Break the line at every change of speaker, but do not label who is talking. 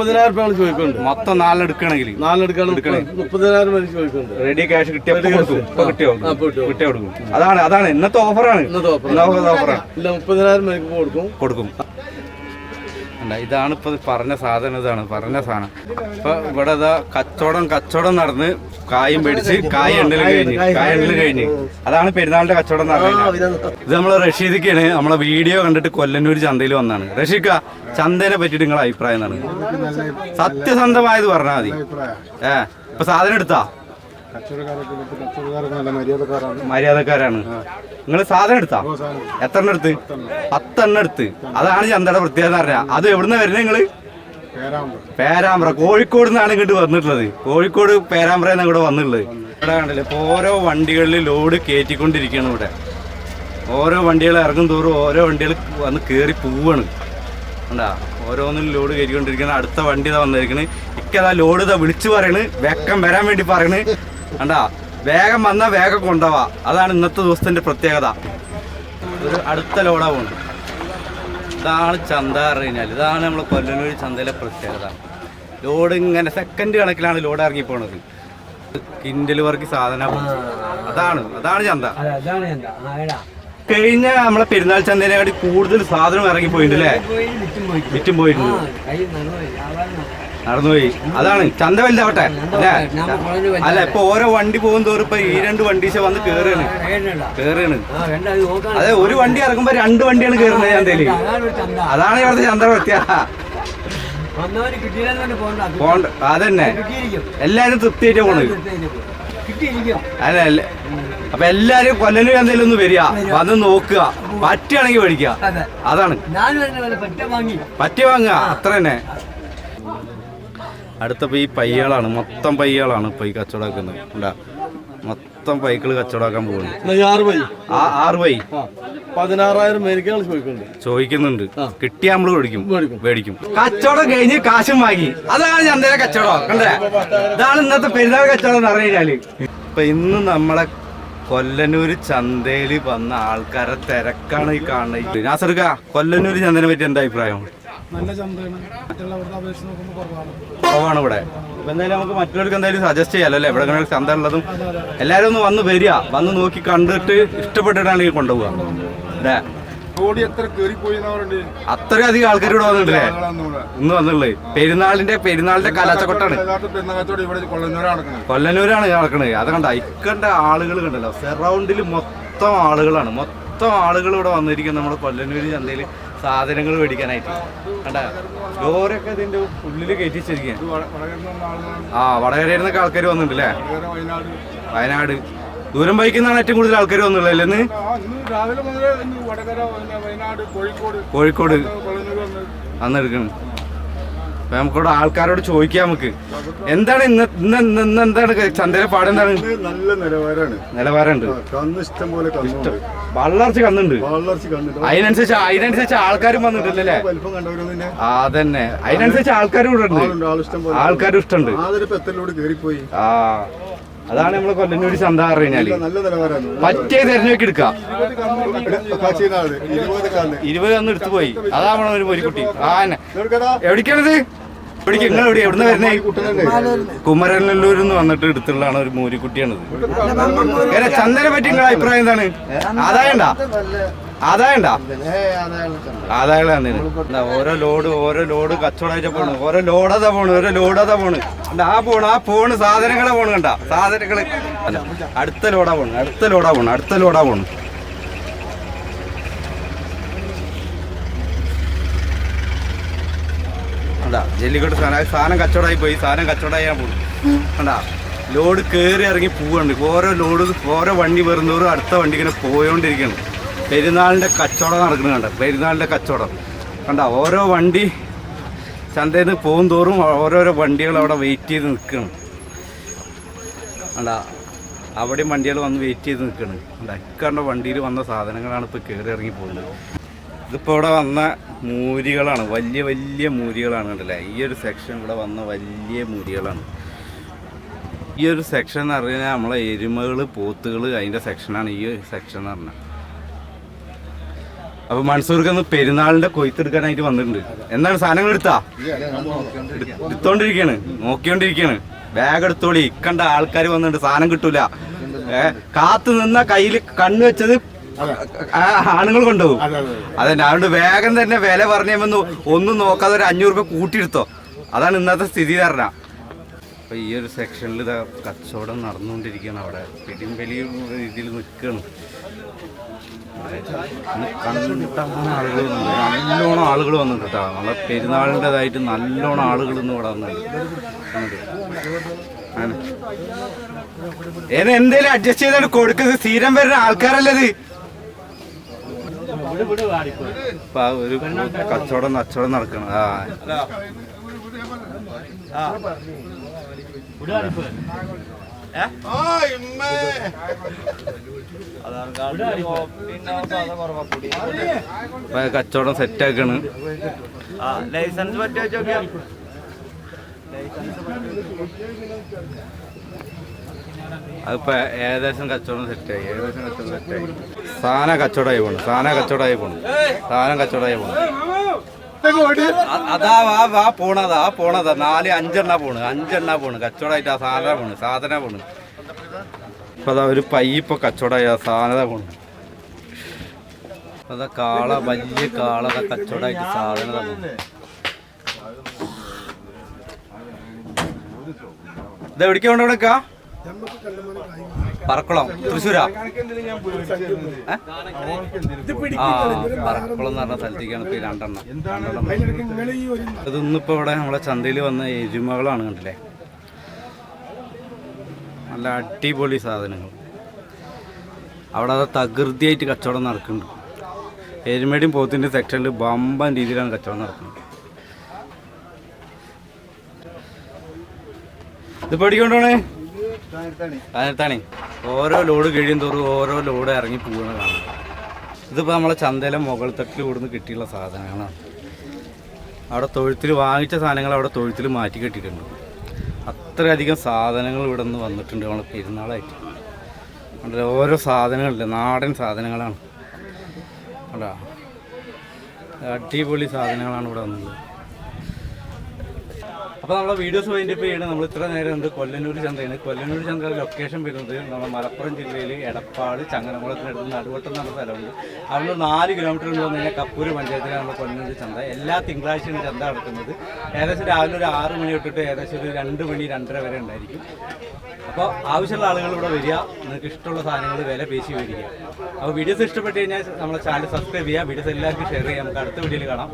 മുപ്പതിനായിരം രൂപ ചോദിക്കുന്നുണ്ട്.
മൊത്തം നാലെടുക്കണമെങ്കിൽ
നാലെടുക്കണം മുപ്പതിനായിരം രൂപ ചോദിക്കുന്നുണ്ട്.
റെഡി ക്യാഷ് കിട്ടിയ കിട്ടിയോ കൊടുക്കും. അതാണ് അതാണ് ഇന്നത്തെ ഓഫറാണ്
ഇന്നത്തെ.
ഓഫറാണ്
ഇല്ല മുപ്പതിനായിരം രൂപ കൊടുക്കും.
കൊടുക്കും. അല്ല ഇതാണ് ഇപ്പൊ പറഞ്ഞ സാധനം ഇതാണ് പറഞ്ഞ സാധനം. ഇപ്പൊ ഇവിടെ ഇതാ കച്ചവടം കച്ചവടം നടന്ന് കായും പേടിച്ച് കായ എണ്ണൽ കഴിഞ്ഞ് കായ എണ്ണൽ കഴിഞ്ഞ്. അതാണ് പെരുന്നാളിന്റെ കച്ചവടം എന്ന് പറയുന്നത് ഇത് നമ്മളെ റഷീദിക്കാണ്. നമ്മളെ വീഡിയോ കണ്ടിട്ട് കൊല്ലന്നൂർ ചന്തയിൽ വന്നാണ്. റഷീക്ക ചന്തേനെ പറ്റിയിട്ട് നിങ്ങളെ അഭിപ്രായം എന്താണ്? സത്യസന്ധമായത് പറഞ്ഞാൽ മതി. ഏഹ് ഇപ്പൊ സാധനം എടുത്താ?
മര്യാദക്കാരാണ്.
നിങ്ങൾ സാധനം എടുത്താ? എത്ര എണ്ണം എടുത്ത്. പത്തെണ്ണം. എടുത്ത്. അതാണ് ചന്തയുടെ പ്രത്യേകത അറിയാം അത് എവിടുന്ന വരുന്നത് നിങ്ങൾ?
പേരാമ്പ്
പേരാമ്പ്ര. കോഴിക്കോട് നിന്നാണ് ഇങ്ങോട്ട് വന്നിട്ടുള്ളത്. കോഴിക്കോട് പേരാമ്പ്ര എന്നാണ് ഇവിടെ വന്നിട്ടുള്ളത്. ഇവിടെ കണ്ടില്ലേ? ഇപ്പൊ ഓരോ വണ്ടികളിൽ ലോഡ് കയറ്റിക്കൊണ്ടിരിക്കുകയാണ് ഇവിടെ. ഓരോ വണ്ടികൾ ഇറങ്ങും തോറും ഓരോ വണ്ടികൾ വന്ന് കയറി പോവാണ്. കണ്ടാ? ഓരോന്നും ലോഡ് കയറ്റിക്കൊണ്ടിരിക്കുന്ന അടുത്ത വണ്ടി ഇതാ വന്നിരിക്കണ്. ഇക്കതാ ലോഡ് ഇതാ വിളിച്ചു പറയണ്. വെക്കം വരാൻ വേണ്ടി പറയണ്. കണ്ടാ? വേഗം വന്നാ വേഗം കൊണ്ടുപോവാ. അതാണ് ഇന്നത്തെ ദിവസത്തിന്റെ പ്രത്യേകത. ഒരു അടുത്ത ലോഡാ പോണ് ഇതാണ് ചന്ത പറഞ്ഞു കഴിഞ്ഞാൽ ഇതാണ് നമ്മളെ കൊല്ലനൂർ ചന്തയിലെ പ്രത്യേകത. ലോഡ് ഇങ്ങനെ സെക്കൻഡ് കണക്കിലാണ് ലോഡ് ഇറങ്ങി പോണത്. കിൻഡൽ വർക്ക് സാധനം അതാണ്. അതാണ് ചന്ത. കഴിഞ്ഞ നമ്മളെ പെരുന്നാൾ ചന്തേനെക്കാട്ടി കൂടുതൽ സാധനം ഇറങ്ങി പോയിട്ടുണ്ട് അല്ലേ?
വിറ്റും പോയി
വിറ്റും പോയിട്ടുണ്ട്. നടന്നുപോയി. അതാണ് ചന്ത വലുതാവട്ടെ. അല്ലേ? ഇപ്പൊ ഓരോ വണ്ടി പോകും തോറും ഇപ്പൊ ഈ രണ്ട് വണ്ടീശ വന്ന് കേറുകയാണ്.
കേറാണ് വേണ്ട അത്
ഒരു വണ്ടി ഇറങ്ങുമ്പോ രണ്ട് വണ്ടിയാണ് കേറുന്നത് ചന്തയിൽ
അതാണ്
ഇവിടുത്തെ ചന്ത പ്രത്യേകത. പോണ്ട അതന്നെ. എല്ലാരും തൃപ്തിയായിട്ട് പോണത്. അല്ല അപ്പൊ എല്ലാരും കൊല്ലനും എന്തെങ്കിലും ഒന്ന് വരിക. വന്ന് നോക്കുക. പറ്റുകയാണെങ്കിൽ മേടിക്കുക.
അതെ.
അതാണ്.
പറ്റി
വാങ്ങുക. അത്ര തന്നെ. അടുത്തപ്പോ ഈ പയ്യകളാണ്. മൊത്തം പയ്യകളാണ് ഇപ്പൊ ഈ കച്ചവടമാക്കുന്നത്. ഉണ്ടാ മൊത്തം പൈക്കിൾ കച്ചവടമാക്കാൻ പോകുന്നു ആ ആറ് പൈ
ആ പതിനാറായിരം മേടിക്കാണ് ചോദിക്കുന്നുണ്ട്.
കിട്ടിയാ നമ്മൾ മേടിക്കും.
മേടിക്കും.
കച്ചവടം കഴിഞ്ഞ് കാശും വാങ്ങി. അതാണ് ചന്തയിലെ കച്ചവടം. കണ്ടേ? ഇതാണ് ഇന്നത്തെ പെരുന്നാൾ കച്ചവടം എന്ന് പറഞ്ഞു കഴിഞ്ഞാൽ. ഇപ്പൊ ഇന്ന് നമ്മളെ കൊല്ലന്നൂര് ചന്തയിൽ വന്ന ആൾക്കാരെ തിരക്കാണ് ഈ കാണുന്നത്. നാസർക്ക കൊല്ലന്നൂര് ചന്തനെ പറ്റി എന്താ അഭിപ്രായം?
നല്ല ചന്തയാണ്. മറ്റുള്ളവരുടെ അപേക്ഷിച്ച് നോക്കുമ്പോൾ കുറവാണ്.
കുറവാണ് ഇവിടെ. ഇപ്പൊ എന്തായാലും നമുക്ക് മറ്റുള്ളവർക്ക് എന്തായാലും സജസ്റ്റ് ചെയ്യാലോ അല്ലേ? ഇവിടെ ഇങ്ങനെ ചന്ത ഉള്ളതും എല്ലാരും ഒന്ന് വന്ന് വരിക. വന്ന് നോക്കി കണ്ടിട്ട് ഇഷ്ടപ്പെട്ടിട്ടാണ് കൊണ്ടുപോകുന്നത് കൊണ്ടുപോവുക. അല്ലേ? അത്രയധികം ആൾക്കാർ ഇവിടെ വന്നിട്ടില്ലേ? ഇന്ന് വന്നുള്ളേ പെരുന്നാളിന്റെ പെരുന്നാളിന്റെ കലാച്ചക്കൊട്ടാണ്.
കൊല്ലന്നൂരാണ് പെരുന്നാക്കത്തോടെ ഇവിടെ കൊള്ളുന്നവരാണ് നടക്കുന്നത്.
നടക്കണത്. അത് കണ്ട ഇക്കണ്ട ആളുകൾ കണ്ടല്ലോ. സെറൗണ്ടിൽ മൊത്തം ആളുകളാണ്. മൊത്തം ആളുകൾ ഇവിടെ വന്നിരിക്കുന്നത് നമ്മുടെ കൊല്ലന്നൂര് ചന്തയിൽ സാധനങ്ങൾ മേടിക്കാനായിട്ട്. കണ്ട? ലോറിയൊക്കെ ഇതിന്റെ ഉള്ളിൽ കയറ്റി വെച്ചിരിക്കുകയാണ്. ആ വടകരയിൽ നിന്നൊക്കെ ആൾക്കാർ വന്നിട്ടുണ്ട് അല്ലേ
വയനാട്.
ദൂരം ബൈക്കുന്നാണ് ഏറ്റവും കൂടുതൽ ആൾക്കാർ വന്നുള്ളത്
കോഴിക്കോട്.
കോഴിക്കോട്. ഇന്ന് അപ്പൊ നമുക്കിവിടെ ആൾക്കാരോട് ചോദിക്കാം നമുക്ക്. എന്താണ് ഇന്ന് ഇന്ന് ഇന്ന് ഇന്ന് എന്താണ് ചന്തയിലെ പാടെന്താണ്
നല്ല നിലവാരമാണ്
നിലവാരമുണ്ട്.
കന്ന് ഇഷ്ടം. പോലെ
വളർച്ച കന്നുണ്ട്.
വളർച്ച കന്നിട്ട്
അതിനനുസരിച്ച് അതിനനുസരിച്ച് ആൾക്കാരും വന്നിട്ടില്ലല്ലേ?
വലിപ്പം കണ്ടവരൊന്നും തന്നെ
അതന്നെ. അതിനനുസരിച്ച് ആൾക്കാരും ഇവിടെ ഉണ്ട്. ആൾക്കാരും ഇഷ്ടമുണ്ട്.
കയറിപ്പോയി
ആ. അതാണ് നമ്മളെ കൊല്ലന്നൂര് ചന്ത
പറഞ്ഞാൽ
പറ്റിയ തിരഞ്ഞെടുക്കി എടുക്കാം.
ഇരുപത്
അന്ന് എടുത്തു പോയി. അതാണ് ഒരു പൊരിക്കുട്ടി
ആന?
എവിടേക്കാണിത്? എവിടേക്ക്? നിങ്ങൾ എവിടെ എവിടുന്ന് വരുന്നേ? കുമരനല്ലൂരിൽ നിന്ന് വന്നിട്ട് എടുത്തുള്ളതാണ് ഒരു മൂരിക്കുട്ടിയാണിത്. ചന്ദനെ പറ്റി നിങ്ങളുടെ അഭിപ്രായം എന്താണ്? ആദായണ്ട ആദായണ്ട? ആദായം എന്താ ഓരോ ലോഡ് ഓരോ ലോഡ് കച്ചവടമായിട്ട് പോണ്. ഓരോ ലോഡതാ പോണ് ഓരോ ലോഡതാ പോണ്. ആ പോണ് ആ പോണ് സാധനങ്ങളെ പോണ് കണ്ട? സാധനങ്ങൾ. അല്ല അടുത്ത ലോഡാ പോണ് അടുത്ത ലോഡാ പോണ് അടുത്ത ലോഡാ പോണ്. കണ്ടാ ജെല്ലിക്കോട്ട് സാധനം സാധനം കച്ചവടമായി പോയി സാധനം കച്ചവടമായി ഞാൻ പോകും കണ്ടാ ലോഡ് കയറി ഇറങ്ങി പോവുന്നുണ്ട് ഓരോ ലോഡ് ഓരോ വണ്ടി വരുന്നോറും അടുത്ത വണ്ടി ഇങ്ങനെ പോയോണ്ടിരിക്കുകയാണ് പെരുന്നാളിന്റെ കച്ചവടം നടക്കുന്നത് കണ്ട? പെരുന്നാളിന്റെ കച്ചവടം. കണ്ട? ഓരോ വണ്ടി ചന്തയിൽ നിന്ന് പോകും തോറും ഓരോരോ വണ്ടികൾ അവിടെ വെയിറ്റ് ചെയ്ത് നിൽക്കണം കണ്ട? അവിടെയും വണ്ടികൾ വന്ന് വെയിറ്റ് ചെയ്ത് നിൽക്കണം കണ്ട? ഇക്കാണ്ട വണ്ടിയിൽ വന്ന സാധനങ്ങളാണ് ഇപ്പോൾ കയറി ഇറങ്ങി പോകുന്നത്. ഇതിപ്പോൾ ഇവിടെ വന്ന മൂരികളാണ്. വലിയ വലിയ മൂരികളാണ് കണ്ടല്ലേ? ഈ ഒരു സെക്ഷൻ ഇവിടെ വന്ന വലിയ മൂരികളാണ്. ഈ ഒരു സെക്ഷൻ എന്ന് പറഞ്ഞു കഴിഞ്ഞാൽ നമ്മളെ എരുമകൾ പോത്തുകൾ അതിന്റെ സെക്ഷനാണ് ഈ സെക്ഷൻ എന്ന് പറഞ്ഞാൽ അപ്പൊ മൺസൂർക്ക് ഒന്ന് പെരുന്നാളിന്റെ കൊയ്ത്തെടുക്കാനായിട്ട് വന്നിട്ടുണ്ട്. എന്താണ് സാധനങ്ങൾ എടുത്താ? എടുത്തോണ്ടിരിക്കാണ് നോക്കിക്കൊണ്ടിരിക്കാണ് ബാഗ് എടുത്തോളി ഇക്കണ്ട ആൾക്കാർ വന്നിട്ടുണ്ട് സാധനം കിട്ടൂല. ഏ കാത്തു നിന്ന കയ്യിൽ കണ്ണു വെച്ചത് ആണുങ്ങൾ കൊണ്ടുപോകും. അതന്നെ അതുകൊണ്ട് വേഗം തന്നെ വില പറഞ്ഞുമെന്ന് ഒന്നും നോക്കാതെ ഒരു അഞ്ഞൂറ് രൂപ കൂട്ടിയെടുത്തോ. അതാണ് ഇന്നത്തെ സ്ഥിതി ധാരണ അപ്പൊ ഈ ഒരു സെക്ഷനിൽ കച്ചവടം നടന്നുകൊണ്ടിരിക്കുകയാണ് അവിടെ. പിടിയും വലിയ രീതിയിൽ നിൽക്കുകയാണ്. കണ്ടമാനം ആളുകൾ നല്ലോണം ആളുകൾ വന്നിട്ട് കേട്ടോ. നമ്മളെ പെരുന്നാളിന്റെതായിട്ട് നല്ലോണം ആളുകൾ ഇന്ന് ഇവിടെ വന്നിട്ടുണ്ട്. ഏത് എന്തേലും അഡ്ജസ്റ്റ് ചെയ്താണ് കൊടുക്കുന്നത് സ്ഥിരം വരുന്ന ആൾക്കാരല്ലത്. ഇപ്പൊ ആ ഒരു കച്ചവടം കച്ചവടം നടക്കണം ആ. ഇപ്പൊ കച്ചവടം സെറ്റ് ആക്കണ്.
ലൈസൻസ് പറ്റി വെച്ചോക്കിയാ.
അതിപ്പോ ഏകദേശം കച്ചവടം സെറ്റായി ഏകദേശം കച്ചവടം സെറ്റായി സാധന കച്ചവടമായി പോണു. സാധന കച്ചവടമായി പോണു. സാധനം കച്ചവടമായി പോണു. അതാ വാ വാ പോണതാ ആ പോണതാ. നാല് അഞ്ചെണ്ണ പോണ്. അഞ്ചെണ്ണ പോണ്. കച്ചവടമായിട്ട് ആ സാധന പോണ്. സാധന പോണ്. ഇപ്പൊ അതാ ഒരു പയ്യിപ്പൊ കച്ചവടമായി. ആ സാധന പോണ്. അതാ കാള വലിയ കാള കച്ചവടമായിട്ട് സാധനത പോണ്. ഇത് എവിടേക്ക് കൊണ്ട് കൊടുക്കാ പറക്കുളം തൃശ്ശൂരാ. പറക്കുളം എന്ന് പറഞ്ഞ സ്ഥലത്തേക്കാണ് ഇപ്പൊ രണ്ടെണ്ണം. രണ്ടെണ്ണം ഇതൊന്നിപ്പോ ഇവിടെ നമ്മളെ ചന്തയിൽ വന്ന എരുമകളാണ് കണ്ടില്ലേ? നല്ല അടിപൊളി സാധനങ്ങൾ. അവിടെ അത് തകൃതിയായിട്ട് കച്ചവടം നടക്കുന്നുണ്ട്. എരുമേടിയും പോത്തിന്റെ സെക്ഷനിൽ ബമ്പൻ രീതിയിലാണ് കച്ചവടം നടക്കുന്നത്. ഇത് പേടിക്കൊണ്ടോണേ? കാഞ്ഞിരത്താണി. ഓരോ ലോഡ് കഴിയും തോറും ഓരോ ലോഡ് ഇറങ്ങി പോകുന്ന കാണാം ഇതിപ്പോൾ നമ്മളെ ചന്തയിലെ മുകൾ തട്ടിൽ കൂടുന്ന് കിട്ടിയുള്ള സാധനങ്ങളാണ്. അവിടെ തൊഴുത്തിൽ വാങ്ങിച്ച സാധനങ്ങൾ അവിടെ തൊഴുത്തിൽ മാറ്റി കെട്ടിയിട്ടുണ്ട്. അത്രയധികം സാധനങ്ങൾ ഇവിടെ നിന്ന് വന്നിട്ടുണ്ട് നമ്മളെ പെരുന്നാളായിട്ട്. അവിടെ ഓരോ സാധനങ്ങളില്ല? നാടൻ സാധനങ്ങളാണ്. അടിപൊളി സാധനങ്ങളാണ് ഇവിടെ വന്നത് അപ്പോൾ നമ്മളെ വീഡിയോസ് വൈൻഡപ്പ് ചെയ്യണം നമ്മൾ ഇത്ര നേരം ഉണ്ട് കൊല്ലന്നൂർ ചന്തയാണ്. കൊല്ലന്നൂർ ചന്ത ലൊക്കേഷൻ വരുന്നത് നമ്മുടെ മലപ്പുറം ജില്ലയിൽ എടപ്പാട് ചങ്ങനകുളത്തിനടുത്ത് നടുവട്ടം എന്ന സ്ഥലമുണ്ട്. അവിടെ നാല് കിലോമീറ്റർ ഉണ്ട് വന്നു കഴിഞ്ഞാൽ കപ്പൂര് പഞ്ചായത്തിലാണ് നമ്മുടെ കൊല്ലന്നൂർ ചന്ത. എല്ലാ തിങ്കളാഴ്ചയാണ് ചന്ത നടക്കുന്നത്. ഏകദേശം രാവിലെ ഒരു ആറ് മണി തൊട്ടിട്ട് ഏകദേശം ഒരു രണ്ട് മണി രണ്ടര വരെ ഉണ്ടായിരിക്കും. അപ്പോൾ ആവശ്യമുള്ള ആളുകൾ ഇവിടെ വരിക. നിങ്ങൾക്ക് ഇഷ്ടമുള്ള സാധനങ്ങൾ വില പേശി വരിക. അപ്പോൾ വീഡിയോസ് ഇഷ്ടപ്പെട്ട് കഴിഞ്ഞാൽ നമ്മളെ ചാനൽ സബ്സ്ക്രൈബ് ചെയ്യുക. വീഡിയോസ് എല്ലാവർക്കും ഷെയർ ചെയ്യാം നമുക്ക് അടുത്ത വീഡിയോയിൽ കാണാം.